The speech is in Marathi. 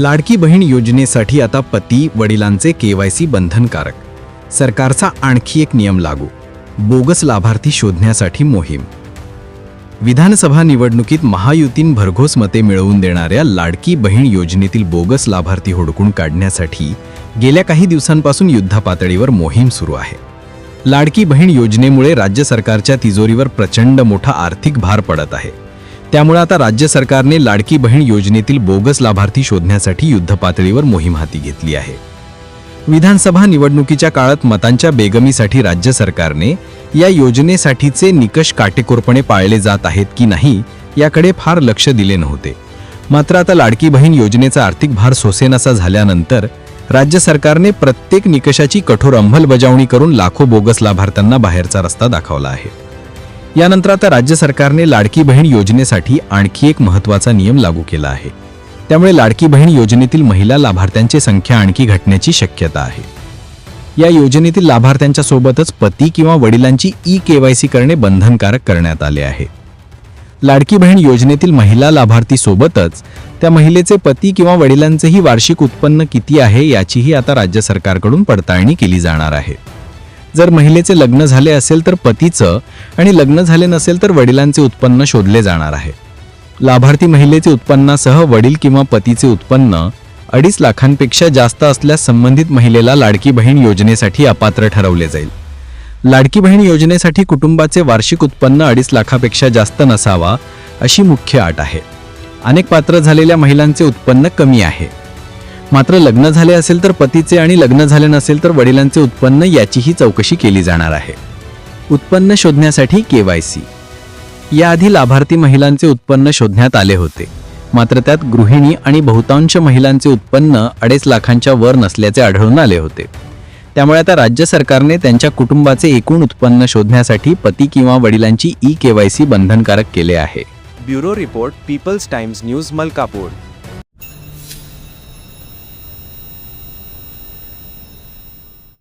लाडकी बहीण योजनेसाठी आता पती वडिलांचे केवायसी बंधनकारक. सरकारचा आणखी एक नियम लागू. बोगस लाभार्थी शोधण्यासाठी मोहीम. विधानसभा निवडणुकीत महायुतीन भरघोस मते मिळवून देणाऱ्या लाडकी बहीण योजनेतील बोगस लाभार्थी हुडकून काढण्यासाठी गेल्या काही दिवसांपासून युद्धपातळीवर मोहीम सुरू आहे. लाडकी बहीण योजनेमुळे राज्य सरकारच्या तिजोरीवर प्रचंड मोठा आर्थिक भार पडत आहे. त्यामुळे आता राज्य सरकारने लाडकी बहीण योजनेतील बोगस लाभार्थी शोधण्यासाठी युद्धपातळीवर मोहीम हाती घेतली आहे. विधानसभा निवडणुकीच्या काळात मतांच्या बेगमीसाठी राज्य सरकारने या योजनेसाठीचे निकष काटेकोरपणे पाळले जात आहेत की नाही याकडे फार लक्ष दिले नव्हते. मात्र आता लाडकी बहीण योजनेचा आर्थिक भार सोसेनासा झाल्यानंतर राज्य सरकारने प्रत्येक निकषाची कठोर अंमलबजावणी करून लाखो बोगस लाभार्थ्यांना बाहेरचा रस्ता दाखवला आहे. यानंतर आता राज्य सरकारने लाडकी बहीण योजनेसाठी आणखी एक महत्त्वाचा नियम लागू केला आहे. त्यामुळे लाडकी बहीण योजनेतील महिला लाभार्थ्यांची संख्या आणखी घटण्याची शक्यता आहे. या योजनेतील लाभार्थ्यांच्या सोबतच पती किंवा वडिलांची ई केवायसी करणे बंधनकारक करण्यात आले आहे. लाडकी बहीण योजनेतील महिला लाभार्थी सोबतच त्या महिलेचे पती किंवा वडिलांचेही वार्षिक उत्पन्न किती आहे याचीही आता राज्य सरकारकडून पडताळणी केली जाणार आहे. जर महिलेचे लग्न झाले असेल तर पतीचं आणि लग्न झाले नसेल तर वडिलांचे उत्पन्न शोधले जाणार आहे. लाभार्थी महिलेचे उत्पन्नासह वडील किंवा पतीचे उत्पन्न अडीच लाखांपेक्षा जास्त असल्यास संबंधित महिलेला लाडकी बहीण योजनेसाठी अपात्र ठरवले जाईल. लाडकी बहीण योजनेसाठी कुटुंबाचे वार्षिक उत्पन्न अडीच लाखापेक्षा जास्त नसावा अशी मुख्य अट आहे. अनेक पात्र झालेल्या महिलांचे उत्पन्न कमी आहे. मात्र लग्न झाले असेल तर पतीचे आणि लग्न झाले नसेल तर वडिलांचे उत्पन्न याचीही चौकशी केली जाणार आहे. उत्पन्न शोधण्यासाठी के वाय सी. याआधी लाभार्थी महिलांचे उत्पन्न शोधण्यात आले होते. मात्र त्यात गृहिणी आणि बहुतांश महिलांचे उत्पन्न अडीच लाखांच्या वर नसल्याचे आढळून आले होते. त्यामुळे आता राज्य सरकारने त्यांच्या कुटुंबाचे एकूण उत्पन्न शोधण्यासाठी पती किंवा वडिलांची ई के वाय सी बंधनकारक केले आहे. Bureau report People's Times news Malkapur.